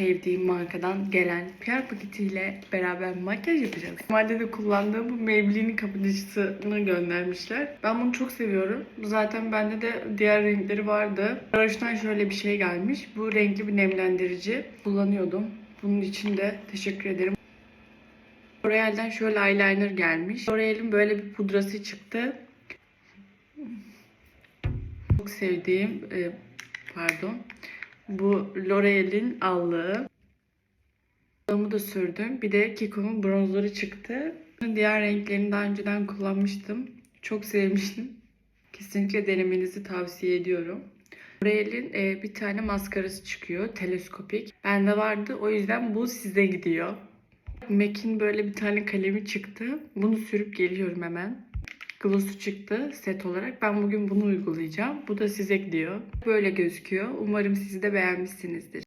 sevdiğim markadan gelen PR paketiyle beraber makyaj yapacağız. Normalde de kullandığım bu Maybelline'in kapatıcısını göndermişler. Ben bunu çok seviyorum. Zaten bende de diğer renkleri vardı. Roche'dan şöyle bir şey gelmiş. Bu renkli bir nemlendirici kullanıyordum. Bunun için de teşekkür ederim. L'Oreal'den şöyle eyeliner gelmiş. L'Oreal'in böyle bir pudrası çıktı. Çok sevdiğim, e, pardon, bu L'Oreal'in allığı. Alımı da sürdüm. Bir de Kiko'nun bronzları çıktı. Diğer renklerini daha önceden kullanmıştım. Çok sevmiştim. Kesinlikle denemenizi tavsiye ediyorum. L'Oreal'in e, bir tane maskarası çıkıyor. Teleskopik. Bende vardı. O yüzden bu size gidiyor. MAC'in böyle bir tane kalemi çıktı. Bunu sürüp geliyorum hemen. Gloss'u çıktı set olarak. Ben bugün bunu uygulayacağım. Bu da size gidiyor. Böyle gözüküyor. Umarım siz de beğenmişsinizdir.